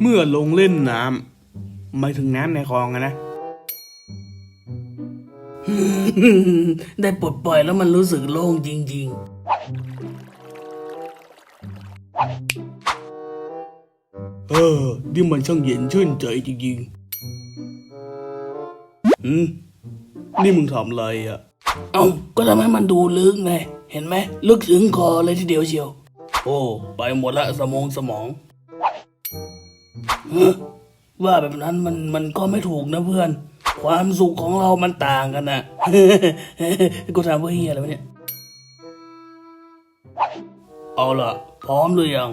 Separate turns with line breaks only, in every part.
เมื่อลงเล่นน้ำไม่ถึงน้ำในคลองอะนะ
ได้ปลดปล่อยแล้วมันรู้สึกโล่งจริง
เออนี่มันช่างเย็นชื่นใจจริงๆอืมนี่มึงทำอะไรอะ
ๆเอ้าก็ทำให้มันดูลึกไง เห็นไหม ลึกถึงคอเลยทีเดียวเชียว
โอ้ ไปหมดละสมองสมอง
ฮะ ว่าแบบนั้นมันมันก็ไม่ถูกนะเพื่อน ความสุขของเรามันต่างกันนะกูถามว่าเฮียอะไรวะเนี่ย
เอาล่ะ
พร้อมหรือยัง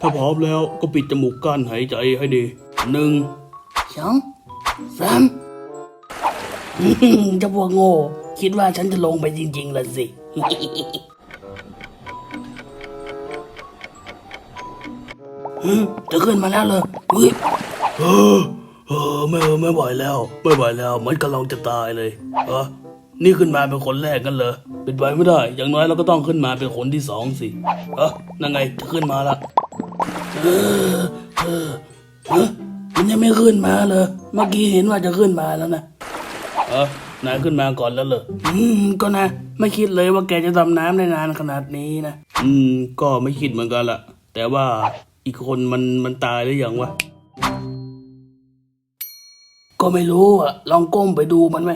ถ้าพร้อมแล้วก็ปิดจมูกกั้นหายใจให้ดีหนึ่ง
สองสามเจะพวกโง่ คิดว่าฉันจะลงไปจริงๆละสิ จะขึ้นมาแล้วเลยเฮ้ย
เออเออไม่ไม่ไหวแล้ว ไม่ไหวแล้วเหมือนกำลังจะตายเลยเออนี่ขึ้นมาเป็นคนแรกกันเหรอเป็นไปไม่ได้ อย่างน้อยเราก็ต้องขึ้นมาเป็นคนที่สองสิเออนั่นไงจะขึ้นมาละ
เออเออฮะมันยังไม่ขึ้นมาเลยเมื่อกี้เห็นว่าจะขึ้นมาแล้วนะ
เออนายขึ้นมาก่อนแล้วเหรอ
อืม ก็นะ ไม่คิดเลยว่าแกจะดำน้ำได้นานขนาดนี้นะ
อืม ก็ไม่คิดเหมือนกันละแต่ว่า อีกคนมันมันตายหรือยังวะ
ก็ไม่รู้อะ ลองก้มไปดูมันไหม